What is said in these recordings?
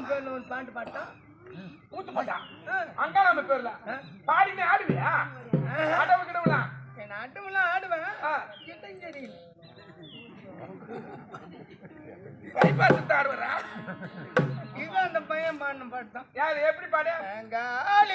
அங்காளம் பேர்ல ஒரு பாட்டு? பாட்டான் ஊத்து பாட்டான் அங்காளம் பேர்ல. பாடினே ஆடுவியா? ஆடவு கிடவுலாம் நான் ஆட்டமெல்லாம் ஆடுவேன். கிட்டம் சரியில்லை கைபாசத்தை ஆடுவரா? இது அந்த பையன் பாடின பாட்டு தான். யார்? எப்படி பாடு? அங்காளி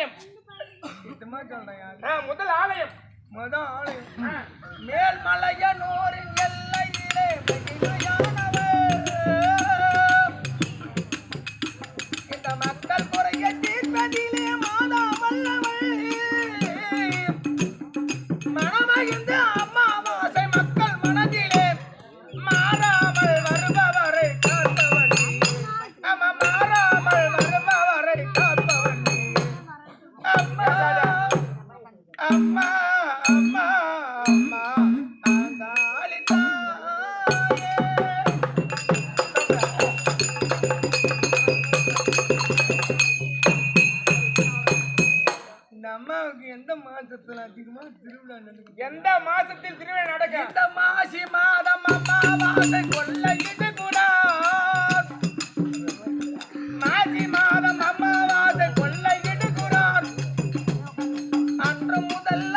ஆலயம். முதல் ஆலயம். முதல் ஆலயம். மேல்மலையனூரின் எல்லை திருவிழாவுக்கு எந்த மாசத்துல அதிகமா திருவிழா நடக்கும் எந்த மாசத்தில் திருவிழா நடக்க? இந்த மாசி மாதம் அமாவாசை கொள்ள இது குணா மாசி மாதம் அமாவாசை கொள்ள இது குணா அன்று முதல்ல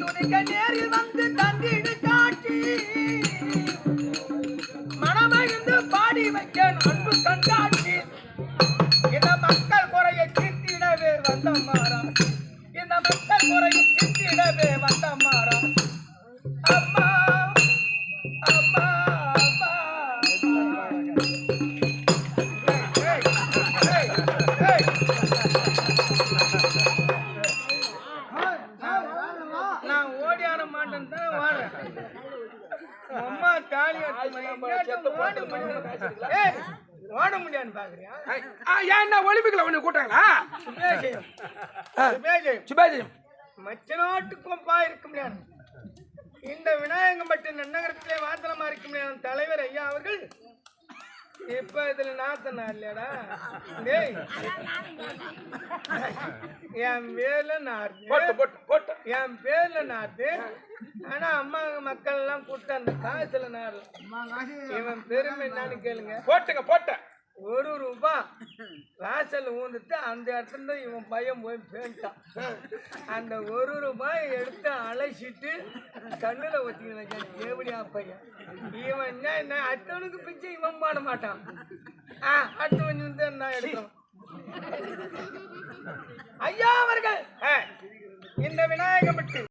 துணிக்க நேரில் வந்து தந்திடு காட்சி மனமகிழ்ந்து பாடி வைக்க அன்பு கண்டாட்சி இந்த மக்கள் குறையை தீர்த்திடவே வந்த மாறா இந்த மக்கள் குறையை தீர்த்திடவே வந்த மாறா அம்மா தாலி ஓட முடியாதுன்னு பாக்குறியா ஆ, ஏன் ஒலிம்பிக்ல ஒண்ணு கூட்டாங்களா சுபேஜயம் சுபேஜயம் சுபாஜியம் மச்ச நாட்டுக்கும் பா இருக்க முடியாது இந்த விநாயகம் பட்டு நன்னகரத்திலே வாசனமா இருக்க முடியாத தலைவர் ஐயா அவர்கள் இப்ப இதுல நாத்தனா இல்லையாடா டேய் என் பேர்ல நாத்து என் பேர்ல நாத்து ஆனா அம்மா மக்கள் எல்லாம் கூட்ட அந்த காசுல நாடு இவன் பெருமை என்னன்னு கேளுங்க. போட்டுங்க போட்ட. ஒரு ரூபா வாசல்ல ஊந்துட்டு அந்த இடத்துல இவன் பையன் போய் பேண்டான் அந்த ஒரு ரூபாய் எடுத்து அலசிட்டு கண்ணுல ஒத்திக்க வச்சான் தேவடியா பையன்? இவன் என்ன என்ன அடுத்தவனுக்கு பிச்சை இவன் பாட மாட்டான். ஆ அடுத்தவன் வந்து நான் எடுக்கணும்? ஐயா அவர்கள் இந்த விநாயகம்